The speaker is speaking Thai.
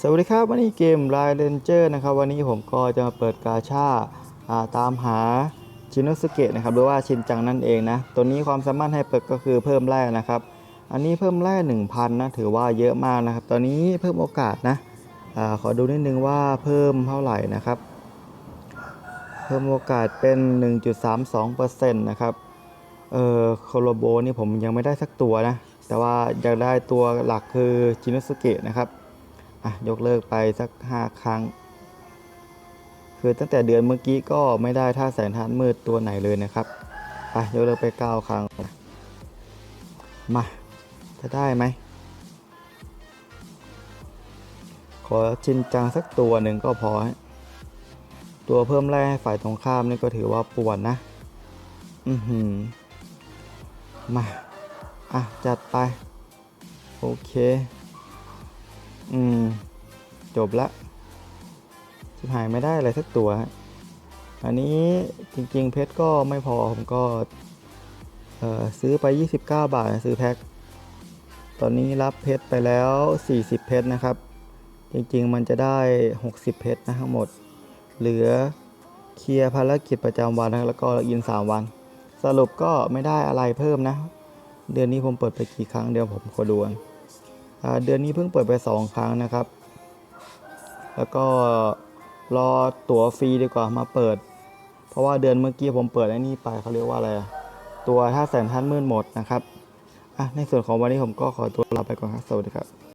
สวัสดีครับ วันนี้เกม r i d e n g e r นะครับ วันนี้ผมก็จะมาเปิดกาชาาตามหาชิน o สเกะนะครับหรือว่าชินจังนั่นเองนะ ตัวนี้ความสามารถให้เปิดก็คือเพิ่มแร่นะครับ อันนี้เพิ่มแร่1,000นะถือว่าเยอะมากนะครับ ตอนนี้เพิ่มโอกาสนะอขอดูนิดนึงว่าเพิ่มเท่าไหร่นะครับ เพิ่มโอกาสเป็น 1.32%นะครับเออโคโลโบนี่ผมยังไม่ได้สักตัวนะแต่ว่าอยากได้ตัวหลักคือชิน o สเกะนะครับ อะยกเลิกไปสัก 5 ครั้ง คือตั้งแต่เดือนเมื่อกี้ก็ไม่ได้ท่าแสงทานมืดตัวไหนเลยนะครับไปยกเลิกไป 9 ครั้ง มาจะได้ไหม ขอชินจังสักตัวหนึ่งก็พอ ตัวเพิ่มแร่ให้ฝ่ายตรงข้ามนี่ก็ถือว่าปวดนะ อือหือ มา อะ จัดไป โอเค อืม จบละชิบหายไม่ได้อะไรสักตัว อันนี้จริง ๆ เพชรก็ไม่พอ ผมก็ เอ่อ ซื้อไป 29 บาท ซื้อแพ็ค ตอนนี้รับเพชรไปแล้ว 40 เพชรนะครับ จริง ๆ มันจะได้ 60 เพชรนะทั้งหมด เหลือเคลียร์ภารกิจประจำวันนะแล้วก็อิน 3 วัน สรุปก็ไม่ได้อะไรเพิ่มนะ เดือนนี้ผมเปิดไปกี่ครั้งเดี๋ยวผมขอดูกัน เดือนนี้เพิ่งเปิดไป 2 ครั้งนะครับ แล้วก็รอตั๋วฟรีดีกว่ามาเปิด เพราะว่าเดือนเมื่อกี้ผมเปิดไอ้นี่ไปเขาเรียกว่าอะไรตัวถ้าแสนท่านมืดหมดนะครับอะในส่วนของวันนี้ผมก็ขอตัวลาไปก่อนครับ สวัสดีครับ